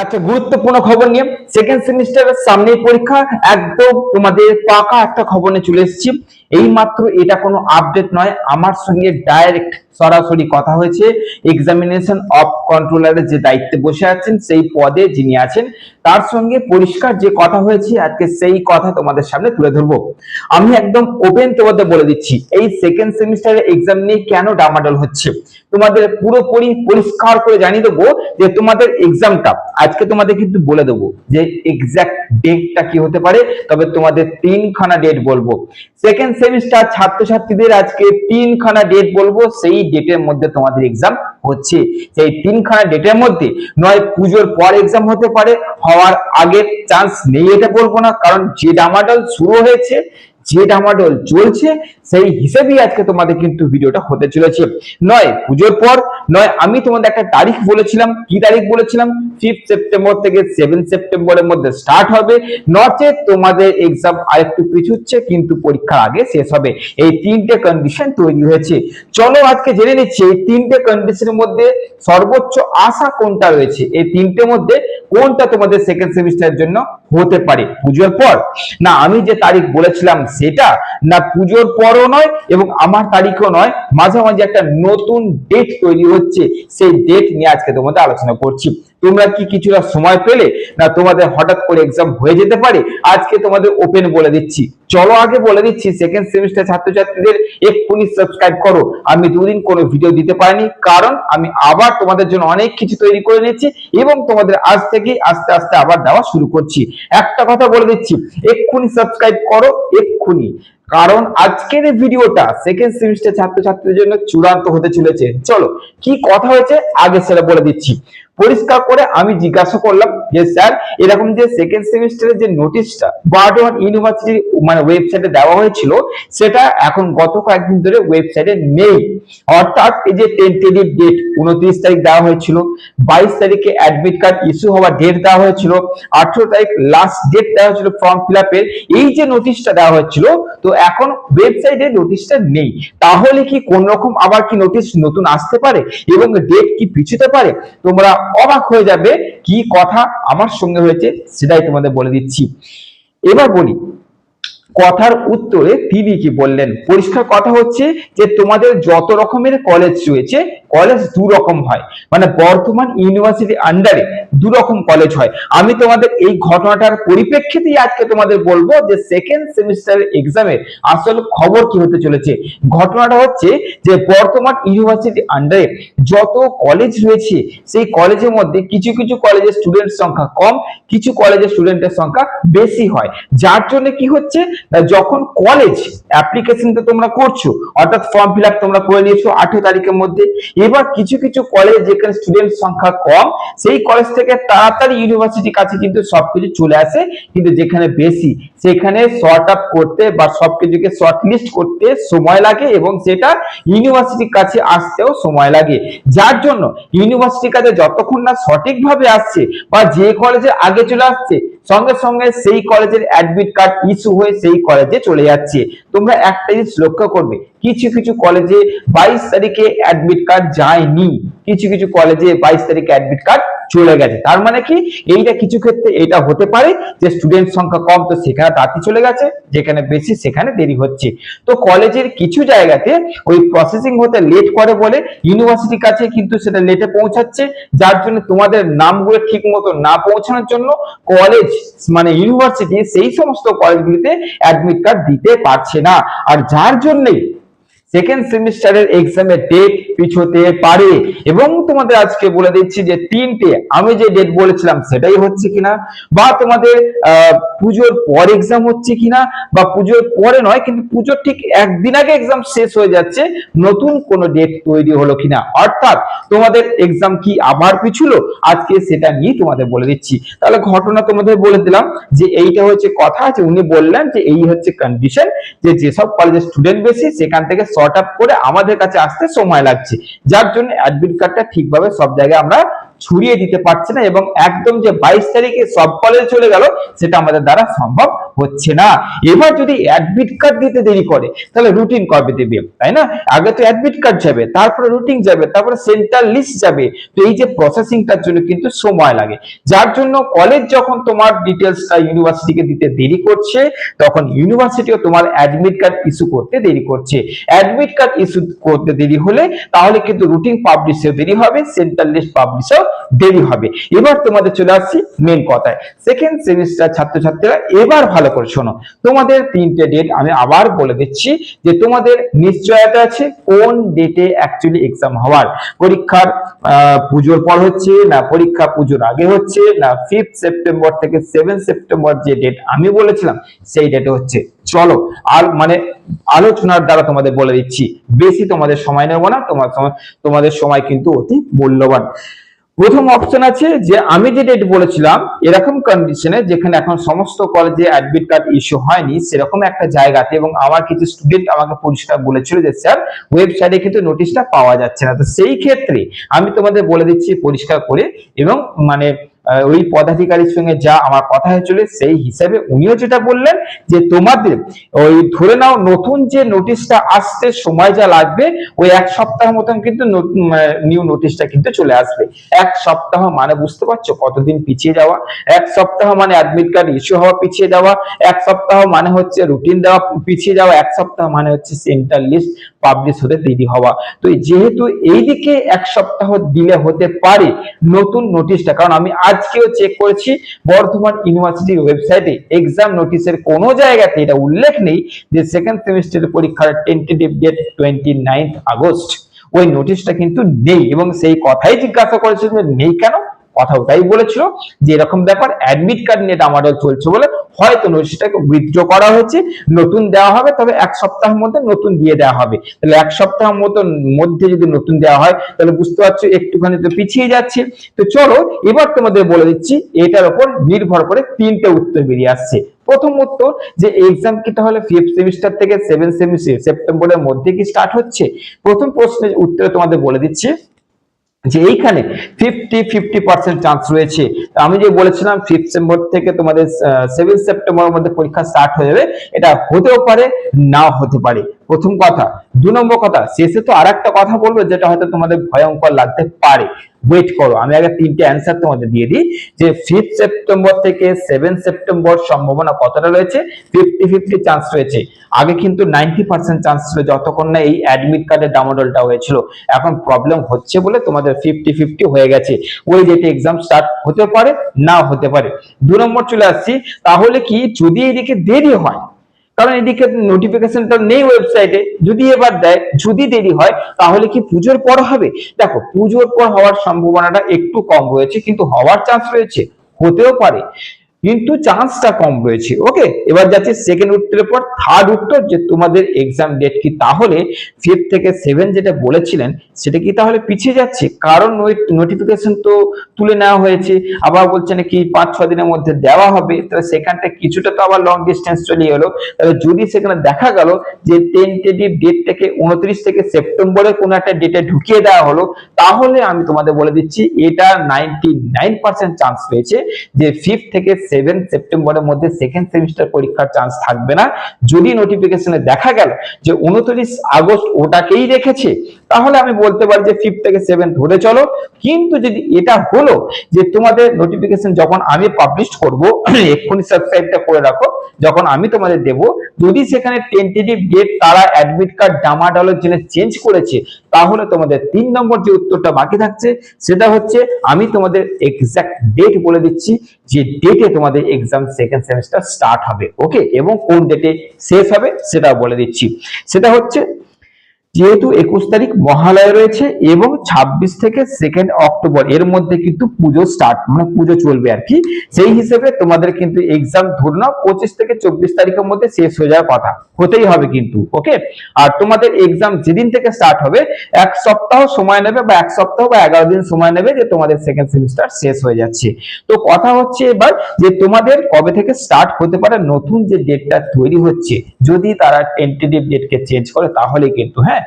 আচ্ছা গুরুত্বপূর্ণ খবর নিয়ে সেকেন্ড সেমিস্টারের সামনে পরীক্ষা, একদম তোমাদের পাকা একটা খবর নিয়ে চলে এসেছি। এই মাত্র এটা কোনো আপডেট নয়, আমার সঙ্গে ডাইরেক্ট সরাসরি কথা হয়েছে এক্সামিনেশন অফ কন্ট্রোলারের যে দায়িত্বে বসে আছেন, সেই পদে যিনি আছেন তার সঙ্গে পরিষ্কার যে কথা হয়েছে, আজকে সেই কথা তোমাদের সামনে তুলে ধরবো। আমি একদম ওপেন তোমাদের বলে দিচ্ছি, এই সেকেন্ড সেমিস্টারের এক্সাম নিয়ে কেন ডামাডল হচ্ছে? তোমাদের পুরোপুরি পরিষ্কার করে জানিয়ে দেবো যে তোমাদের এক্সামটা আজকে তোমাদের কিন্তু বলে দেবো যে এক্সাক্ট ডেটটা কি হতে পারে, তবে তোমাদের তিনখানা ডেট বলব। সেকেন্ড সেমিস্টার ছাত্রছাত্রীদের আজকে তিনখানা ডেট বলব, সেই ডেটের মধ্যে তোমাদের এক্সাম হচ্ছে। সেই তিনখানা ডেটের মধ্যে নয়, পুজোর পর এক্সাম হতে পারে হওয়ার আগে চান্স নেই এটা বলব না কারণ যে ডামাডাল শুরু হয়েছে যে ডামাডোল চলছে, সেই হিসেবেই আজকে তোমাদের কিন্তু ভিডিওটা হতে চলেছে। নয়, পুজোর পর, নয়, আমি তোমাদের একটা তারিখ বলেছিলাম। কি তারিখ বলেছিলাম? ফিফথ সেপ্টেম্বর থেকে সেভেন সেপ্টেম্বরের মধ্যে স্টার্ট হবে। নচে তোমাদের এক্সাম আরেকটু পিছুচ্ছে, কিন্তু পরীক্ষার আগে শেষ হবে। এই তিনটে কন্ডিশন তৈরি হয়েছে। চলো আজকে জেনে নিচ্ছি, এই তিনটে কন্ডিশনের মধ্যে সর্বোচ্চ আশা কোনটা রয়েছে? এই তিনটে মধ্যে কোনটা তোমাদের সেকেন্ড সেমিস্টারের জন্য হতে পারে? পুজোর পর? না, আমি যে তারিখ বলেছিলাম সেটা না পুজোর পরও নয় এবং আমার তারিখও নয়, মাঝে মাঝে একটা নতুন ডেট তৈরি হচ্ছে। সেই ডেট নিয়ে আজকে তোমাদের আলোচনা করছি। তোমরা কি কিছুটা সময় পেলে? না তোমাদের হঠাৎ করে এক্সাম হয়ে যেতে পারে? আজকে তোমাদের ওপেন বলে দিচ্ছি। চলো আগে বলে দিচ্ছি সেকেন্ড সেমিস্টার ছাত্রছাত্রীদের এক্ষুনি সাবস্ক্রাইব করো। আমি দুদিন কোনো ভিডিও দিতে পারিনি, কারণ আমি আবার তোমাদের জন্য অনেক কিছু তৈরি করে নিচ্ছি এবং তোমাদের আজ থেকে আস্তে আস্তে আবার দেওয়া শুরু করছি। একটা কথা বলে দিচ্ছি, এক্ষুনি সাবস্ক্রাইব করো, এক্ষুনি। কারণ আজকের এই ভিডিওটা সেকেন্ড সেমিস্টার ছাত্রছাত্রীদের জন্য চূড়ান্ত হতে চলেছে। চলো, কি কথা হয়েছে? আগে সেটা বলে দিচ্ছি। পরিষ্কার করে আমি জিজ্ঞাসা করলাম যে, স্যার, এরকম যে সেকেন্ড সেমিস্টারের যে নোটিশটা বার্ডওয়ান ইউনিভার্সিটির মানে ওয়েবসাইটে দেওয়া হয়েছিল, সেটা এখন গত কয়েকদিন ধরে ওয়েবসাইটে নেই। অর্থাৎ এই যে টেন্টেটিভ ডেট উনত্রিশ তারিখ দেওয়া হয়েছিল, বাইশ তারিখে অ্যাডমিট কার্ড ইস্যু হওয়ার ডেট দেওয়া হয়েছিল, আঠেরো তারিখ লাস্ট ডেট দেওয়া হয়েছিল ফর্ম ফিল আপের এই যে নোটিশটা দেওয়া হয়েছিল, তো এখন ওয়েবসাইটে নোটিশটা নেই। তাহলে কি কোন রকম আবার কি নোটিশ নতুন আসতে পারে? এবং ডেট কি পিছুতে পারে? তোমরা অবাক হয়ে যাবে কি কথা আমার সঙ্গে হয়েছে সেটাই তোমাদের বলে দিচ্ছি। এবার বলি কথার উত্তরে তিনি কি বললেন? পরিষ্কার কথা হচ্ছে যে তোমাদের যত রকমের কলেজ রয়েছে কলেজ দু রকম হয়। মানে বর্তমান ইউনিভার্সিটি আন্ডারে দু রকম কলেজ হয়। আমি তোমাদের এই ঘটনাটার পরিপ্রেক্ষিতেই আজকে তোমাদের বলব যে সেকেন্ড সেমিস্টার এক্সামে আসল খবর কি হতে চলেছে। ঘটনাটা হচ্ছে যে বর্তমান ইউনিভার্সিটি আন্ডারে যত কলেজ রয়েছে, সেই কলেজের মধ্যে কিছু কিছু কলেজের স্টুডেন্ট সংখ্যা কম, কিছু কলেজের স্টুডেন্টের সংখ্যা বেশি হয়। যার জন্য কি হচ্ছে? যখন কলেজ অ্যাপ্লিকেশনটা তোমরা করছ, অর্থাৎ ফর্ম ফিল তোমরা করে নিয়েছো আঠেরো তারিখের মধ্যে, এবার কিছু কিছু কলেজ যেখানে স্টুডেন্ট সংখ্যা কম, সেই কলেজ থেকে তাড়াতাড়ি ইউনিভার্সিটির কাছে কিন্তু সবকিছু চলে আসে, কিন্তু যেখানে বেশি, সেখানে শর্ট আপ করতে বা সবকিছুকে শর্ট লিস্ট করতে সময় লাগে এবং সেটা ইউনিভার্সিটির কাছে আসতেও সময় লাগে। যার জন্য ইউনিভার্সিটির কাছে যতক্ষণ না সঠিকভাবে আসছে বা যে কলেজে আগে চলে আসছে সঙ্গে সঙ্গে সেই কলেজের অ্যাডমিট কার্ড ইস্যু হয়ে সেই কলেজে চলে যাচ্ছে। তোমরা একটা জিনিস লক্ষ্য করবে, কিছু কিছু কলেজে বাইশ তারিখে অ্যাডমিট কার্ড যায়নি। কিছু কিছু কলেজে বাইশ তারিখে অ্যাডমিট কার্ড চলে গেছে। তার মানে কি? এইটা কিছু ক্ষেত্রে এটা হতে পারে যে স্টুডেন্ট সংখ্যা কম, তো সেখানে তাড়াতাড়ি চলে গেছে, যেখানে বেশি সেখানে দেরি হচ্ছে। তো কলেজের কিছু জায়গাতে ওই প্রসেসিং হতে লেট করে বলে ইউনিভার্সিটির কাছে কিন্তু সেটা লেটে পৌঁছাচ্ছে। যার জন্য তোমাদের নামগুলো ঠিক মতো না পৌঁছানোর জন্য কলেজ মানে ইউনিভার্সিটি সেই সমস্ত কলেজগুলিতে অ্যাডমিট কার্ড দিতে পারছে না। আর যার জন্যই সেকেন্ড সেমিস্টারের এক্সামের ডেট পিছোতে পারে। এবং তোমাদের আজকে বলে দিচ্ছি যে তিনটে, আমি যে ডেট বলেছিলাম সেটাই হচ্ছে কিনা? বা তোমাদের পুজোর পর এক্সাম হচ্ছে কিনা? বা পুজোর পরে নয়, কিন্তু পুজোর ঠিক একদিন আগে এক্সাম শেষ হয়ে যাচ্ছে, নতুন কোন ডেট তৈরি হলো কিনা? অর্থাৎ তোমাদের এক্সাম কি আবার পিছুলো? আজকে সেটা নিয়ে তোমাদের বলে দিচ্ছি। তাহলে ঘটনা তোমাদের বলে দিলাম যে এইটা হচ্ছে কথা আছে উনি বললেন যে এই হচ্ছে কন্ডিশন যে যেসব কলেজের স্টুডেন্ট বেশি, সেখান থেকে আপ করে আমাদের কাছে আসতে সময় লাগছে। যার জন্য অ্যাডমিট কার্ডটা ঠিকভাবে সব জায়গায় আমরা ছড়িয়ে দিতে পারছে না এবং একদম যে বাইশ তারিখে সব কলেজে চলে গেল, সেটা আমাদের দ্বারা সম্ভব হচ্ছে না। এবার যদি অ্যাডমিট কার্ড দিতে দেরি করে, তাহলে রুটিন কবে দেবে, তাই না? আগে তো অ্যাডমিট কার্ড যাবে, তারপরে রুটিন যাবে, তারপরে সেন্ট্রাল লিস্ট যাবে। তো এই যে প্রসেসিংটার জন্য কিন্তু সময় লাগে। যার জন্য কলেজ যখন তোমার ডিটেলসটা ইউনিভার্সিটিকে দিতে দেরি করছে, তখন ইউনিভার্সিটিও তোমার অ্যাডমিট কার্ড ইস্যু করতে দেরি করছে। অ্যাডমিট কার্ড ইস্যু করতে দেরি হলে, তাহলে কিন্তু রুটিন পাবলিশেও দেরি হবে সেন্ট্রাল লিস্ট পাবলিশেও দেরি হবে। এবার তোমাদের চলে আসছি মেন কথায়। সেকেন্ড সেমিস্টার ছাত্রছাত্রীরা এবার ভালো করে শোনো। তোমাদের তিনটে ডেট আমি আবার বলে দিচ্ছি যে তোমাদের নিশ্চয়তা আছে কোন ডেটে অ্যাকচুয়ালি এক্সাম হওয়ার। পরীক্ষার পুজোর পর হচ্ছে, না পরীক্ষা পুজোর আগে হচ্ছে, না ফিফথ সেপ্টেম্বর থেকে সেভেন সেপ্টেম্বর যে ডেট আমি বলেছিলাম, সেই ডেটে হচ্ছে। চলো, আর মানে আলোচনার দ্বারা তোমাদের বলে দিচ্ছি, বেশি তোমাদের সময় নেব না, তোমার তোমাদের সময় কিন্তু অতি মূল্যবান। প্রথম অপশন আছে যে, আমি যে ডেট বলেছিলাম, এরকম কন্ডিশনে যেখানে এখন সমস্ত কলেজে অ্যাডমিট কার্ড ইস্যু হয়নি, সেরকম একটা জায়গাতে এবং আমার কিছু স্টুডেন্ট আমাকে পরিষ্কার বলেছিল যে, স্যার ওয়েবসাইটে কিন্তু নোটিশটা পাওয়া যাচ্ছে না। তো সেই ক্ষেত্রে আমি তোমাদের বলে দিচ্ছি পরিষ্কার করে এবং মানে ওই পদাধিকারীর সঙ্গে যা আমার কথা হয়েছিল, সেই হিসাবে উনিও যেটা বললেন যে তোমাদের ওই ধরে নাও নতুন যে নোটিশটা আসতে সময় যা লাগবে, ওই এক সপ্তাহ মতন কিন্তু নিউ নোটিশটা কিন্তু চলে আসবে। এক সপ্তাহ মানে বুঝতে পারছ কতদিন পিছিয়ে যাওয়া? এক সপ্তাহ মানে অ্যাডমিট কার্ড ইস্যু হওয়া, পিছিয়ে যাওয়া। এক সপ্তাহ মানে হচ্ছে রুটিন দেওয়া, পিছিয়ে যাওয়া। এক সপ্তাহ মানে হচ্ছে সেন্টার লিস্ট পাবলিশ হতে দেরি হওয়া। তো যেহেতু এইদিকে এক সপ্তাহ দিলে হতে পারে নতুন নোটিশটা কারণ আমি আজকেও চেক করেছি, বর্ধমান ইউনিভার্সিটির ওয়েবসাইটে এক্সাম নোটিশের কোনো জায়গাতে এটা উল্লেখ নেই যে সেকেন্ড সেমিস্টারের পরীক্ষার টেন্টেটিভ ডেট টোয়েন্টি আগস্ট। ওই নোটিশটা কিন্তু নেই এবং সেই কথাই জিজ্ঞাসা করেছিল নেই কেন? কথা ওটাই বলেছিল যে এরকম ব্যাপার অ্যাডমিট কার্ড নিয়ে ডামাডোল চলছে বলে হয়তো নোটিশটাকে উইথড্র করা হয়েছে, নতুন দেওয়া হবে, তবে এক সপ্তাহের মধ্যে নতুন দিয়ে দেওয়া হবে। তাহলে এক সপ্তাহ মতো মধ্যে যদি নতুন দেওয়া হয়, তাহলে বুঝতে পারছ একটুখানি তো পিছিয়ে যাচ্ছে। তো চলো, এবার তোমাদের বলে দিচ্ছি, এটার উপর নির্ভর করে তিনটে উত্তর বেরিয়ে আসছে। প্রথম উত্তর, যে এক্সাম কি তাহলে ফিফথ সেমিস্টার থেকে সেভেন সেমিস্টার সেপ্টেম্বরের মধ্যে কি স্টার্ট হচ্ছে? প্রথম প্রশ্নের উত্তরে তোমাদের বলে দিচ্ছি যে এইখানে ফিফটি ফিফটি পার্সেন্ট চান্স রয়েছে। আমি যে বলেছিলাম ফিফথ সেপ্টেম্বর থেকে তোমাদের সেভেন সেপ্টেম্বরের মধ্যে পরীক্ষা স্টার্ট হয়ে যাবে। এটা হতেও পারে, নাও হতে পারে। প্রথম কথা। দু নম্বর কথা, শেষে তো আর একটা কথা বলব যেটা হয়তো তোমাদের ভয়ঙ্কর লাগতে পারে। ওয়েট করো, আমি আগে তিনটে অ্যান্সার তোমাদের দিয়ে দিই। যে ফিফথ সেপ্টেম্বর থেকে সেভেন সেপ্টেম্বর সম্ভাবনা কতটা রয়েছে? ফিফটি ফিফটি চান্স রয়েছে। আগে কিন্তু নাইনটি পার্সেন্ট চান্স ছিল, যতক্ষণ না এই অ্যাডমিট কার্ডের ডামাডোলটা হয়েছিল। এখন প্রবলেম হচ্ছে বলে তোমাদের ফিফটি ফিফটি হয়ে গেছে। ওই ডেটে এক্সাম স্টার্ট হতে পারে, না হতে পারে। দু নম্বর চলে আসছি, তাহলে কি যদি এদিকে দেরি হয় কারণ এদিকে নোটিফিকেশনটা নেই ওয়েবসাইটে যদি এবার দেয়, যদি দেরি হয়, তাহলে কি পুজোর পর হবে? দেখো, পুজোর পর হওয়ার সম্ভাবনাটা একটু কম রয়েছে কিন্তু হওয়ার চান্স রয়েছে। হতেও পারে। কিন্তু চান্সটা কম রয়েছে ওকে এবার যাচ্ছে সেকেন্ড উত্তরের পর থার্ড উত্তর যে তোমাদের এক্সাম ডেট কি? তাহলে ফিফথ থেকে সেভেন যেটা বলেছিলেন, সেটা কি তাহলে পিছিয়ে যাচ্ছে? কারণ ওই নোটিফিকেশন তো তুলে নেওয়া হয়েছে। আবার বলছে নাকি পাঁচ ছ দিনের মধ্যে দেওয়া হবে। তাহলে সেখানটা কিছুটা তো আবার লং ডিস্টেন্স চলে এলো। তাহলে যদি সেখানে দেখা গেল যে টেন্টেটিভ ডেটটাকে উনত্রিশ থেকে সেপ্টেম্বরের কোনো একটা ডেটে ঢুকিয়ে দেওয়া হলো, তাহলে আমি তোমাদের বলে দিচ্ছি এটা নাইনটি নাইন পার্সেন্ট চান্স রয়েছে যে ফিফথ থেকে সেভেন সেপ্টেম্বরের মধ্যে সেকেন্ড সেমিস্টার পরীক্ষার চান্স থাকবে না। যদি নোটিফিকেশনে দেখা গেল যে উনত্রিশ আগস্ট ওটাকেই রেখেছে, তাহলে আমি বলতে পারি যে ফিফথ থেকে সেভেন ধরে চলো। কিন্তু যদি এটা হলো যে তোমাদের নোটিফিকেশন যখন আমি পাবলিশ করব, এক্ষুনি সাবস্ক্রাইবটা করে রাখো। যখন আমি তোমাদের দেব, যদি সেখানে টেন্টেটিভ ডেট তারা অ্যাডমিট কার্ড ডামাডালের জন্য চেঞ্জ করেছে, তাহলে তোমাদের তিন নম্বর যে উত্তরটা বাকি থাকছে, সেটা হচ্ছে আমি তোমাদের এক্সাক্ট ডেট বলে দিচ্ছি। যে ডেটে তোমাদের এক্সাম সেকেন্ড সেমিস্টার স্টার্ট হবে ওকে এবং কোন ডেটে শেষ হবে সেটা বলে দিচ্ছি। সেটা হচ্ছে যেহেতু একুশ তারিখ মহালয় রয়েছে এবং ছাব্বিশ থেকে সেকেন্ড অক্টোবর, এর মধ্যে কিন্তু পুজো স্টার্ট মানে পুজো চলবে আর কি। সেই হিসেবে তোমাদের কিন্তু এক্সাম ধরে নাও পঁচিশ থেকে চব্বিশ তারিখের মধ্যে শেষ হয়ে যাওয়ার কথা। হতেই হবে কিন্তু ওকে আর তোমাদের এক্সাম যেদিন থেকে স্টার্ট হবে, এক সপ্তাহ সময় নেবে বা এক সপ্তাহ বা এগারো দিন সময় নেবে যে তোমাদের সেকেন্ড সেমিস্টার শেষ হয়ে যাচ্ছে। তো কথা হচ্ছে এবার যে তোমাদের কবে থেকে স্টার্ট হতে পারে নতুন যে ডেটটা তৈরি হচ্ছে, যদি তারা টেন্টেটিভ ডেটকে চেঞ্জ করে তাহলে কিন্তু হ্যাঁ?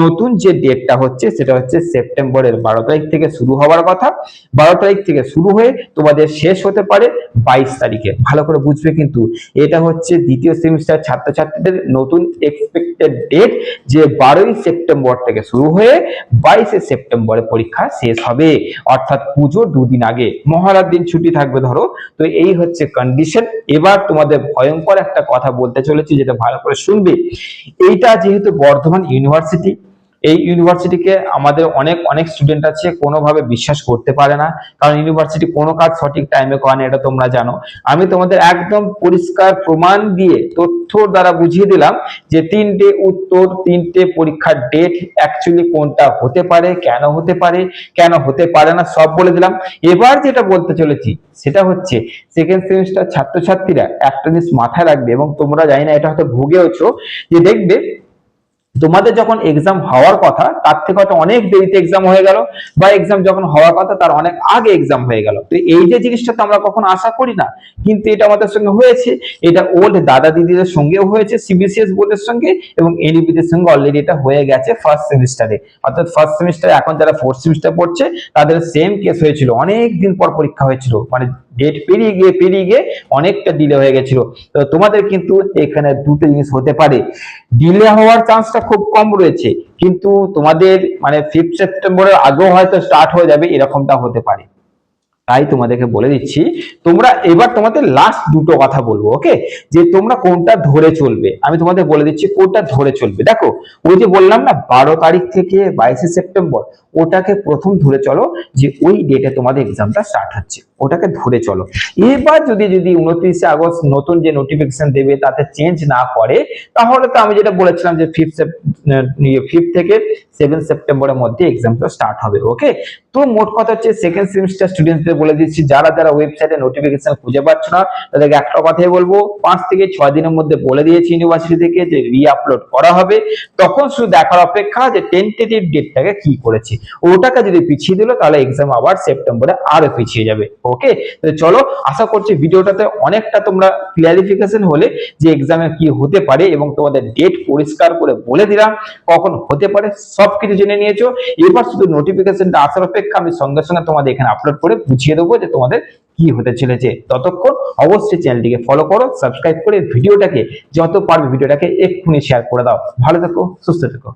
নতুন যে ডেটটা হচ্ছে, সেটা হচ্ছে সেপ্টেম্বরের বারো তারিখ থেকে শুরু হওয়ার কথা। বারো তারিখ থেকে শুরু হয়ে তোমাদের শেষ হতে পারে বাইশ তারিখে। ভালো করে বুঝবে কিন্তু, এটা হচ্ছে দ্বিতীয় সেমিস্টার ছাত্রছাত্রীদের নতুন এক্সপেক্টেড ডেট যে বারোই সেপ্টেম্বর থেকে শুরু হয়ে বাইশে সেপ্টেম্বরে পরীক্ষা শেষ হবে। অর্থাৎ পুজোর দুদিন আগে। মহারাজ দিন ছুটি থাকবে ধরো। তো এই হচ্ছে কন্ডিশন এবার তোমাদের ভয়ঙ্কর একটা কথা বলতে চলেছি, যেটা ভালো করে শুনবে। এইটা যেহেতু বর্ধমান ইউনিভার্সিটি এই ইউনিভার্সিটিকে আমাদের অনেক অনেক স্টুডেন্ট আছে, কোনোভাবে বিশ্বাস করতে পারে না। কারণ ইউনিভার্সিটি কোনো কাজ সঠিক টাইমে করে না, এটা তোমরা জানো। আমি তোমাদের একদম পরিষ্কার প্রমাণ দিয়ে তথ্য দ্বারা বুঝিয়ে দিলাম যে তিনটে উত্তর, তিনটে পরীক্ষার ডেট অ্যাকচুয়ালি কোনটা হতে পারে, কেন হতে পারে, কেন হতে পারে না, সব বলে দিলাম। এবার যেটা বলতে চলেছি, সেটা হচ্ছে সেকেন্ড সেমিস্টার ছাত্রছাত্রীরা একটা জিনিস মাথায় রাখবে এবং তোমরা জানি না, এটা হয়তো ভুগেওছো, যে দেখবে তোমাদের যখন এক্সাম হওয়ার কথা, তার থেকে হয়তো অনেক দেরিতে এক্সাম হয়ে গেল, বা এক্সাম যখন হওয়ার কথা, তার অনেক আগে এক্সাম হয়ে গেল। তো এই যে জিনিসটা তো আমরা কখনো আশা করি না, কিন্তু এটা আমাদের সঙ্গে হয়েছে। এটা ওল্ড দাদা দিদিদের সঙ্গেও হয়েছে সিবিসিএস বোর্ডের সঙ্গে, এবং এনইপিদের সঙ্গে অলরেডি এটা হয়ে গেছে ফার্স্ট সেমিস্টারে অর্থাৎ ফার্স্ট সেমিস্টারে এখন যারা ফোর্থ সেমিস্টার পড়ছে, তাদের সেম কেস হয়েছিল। অনেক দিন পর পরীক্ষা হয়েছিল। মানে ডেট পেরিয়ে গিয়ে পেরিয়ে গিয়ে অনেকটা ডিলে হয়ে গেছিল। তো তোমাদের কিন্তু এখানে দুটো জিনিস হতে পারে। ডিলে হওয়ার চান্সটা খুব কম রয়েছে, কিন্তু তোমাদের মানে ফিফথ সেপ্টেম্বরের আগেও হয়তো স্টার্ট হয়ে যাবে, এরকমটা হতে পারে। তাই তোমাদেরকে বলে দিচ্ছি, তোমরা এবার তোমাদের লাস্ট দুটো কথা বলব ওকে যে তোমরা কোনটা ধরে চলবে। আমি তোমাদের বলে দিচ্ছি কোনটা ধরে চলবে। দেখো, ওই যে বললাম না, বারো তারিখ থেকে বাইশে সেপ্টেম্বর ওটাকে প্রথম ধরে চলো যে ওই ডেটে তোমাদের এক্সামটা স্টার্ট হচ্ছে। ওটাকে ধরে চলো। এবার যদি যদি উনত্রিশে আগস্ট নতুন যে নোটিফিকেশন দেবে, তাতে চেঞ্জ না করে, তাহলে তো আমি যেটা বলেছিলাম যে ফিফথ ফিফথ থেকে সেভেন সেপ্টেম্বরের মধ্যে এক্সামটা স্টার্ট হবে ওকে তো মোট কথা হচ্ছে সেকেন্ড সেমিস্টার স্টুডেন্টদের বলে দিচ্ছি, যারা যারা ওয়েবসাইটে নোটিফিকেশন খুঁজে পাচ্ছ না, তাদেরকে একটা কথাই বলব, পাঁচ থেকে ছয় দিনের মধ্যে বলে দিয়েছি ইউনিভার্সিটি থেকে যে রি আপলোড করা হবে, তখন শুধু দেখার অপেক্ষা যে টেন্টেটিভ ডেটটাকে কি করেছে। ওটাকে যদি পিছিয়ে দিল, তাহলে এক্সাম আবার সেপ্টেম্বরে আরও পিছিয়ে যাবে ওকে চলো, আশা করছি ভিডিওটাতে অনেকটা তোমরা ক্লিয়ারিফিকেশন হলে যে এক্সামে কি হতে পারে এবং তোমাদের ডেট পরিষ্কার করে বলে দিলাম কখন হতে পারে, সবকিছু জেনে নিয়েছো। এবার শুধু নোটিফিকেশনটা আসার অপেক্ষা আমি সঙ্গে সঙ্গে তোমাদের এখানে আপলোড করে বুঝিয়ে দেবো যে তোমাদের কি হতে চলেছে। ততক্ষণ অবশ্যই চ্যানেলটিকে ফলো করো সাবস্ক্রাইব করে ভিডিওটাকে যত পারবে ভিডিওটাকে এক্ষুনি শেয়ার করে দাও। ভালো থেকো, সুস্থ থেকো।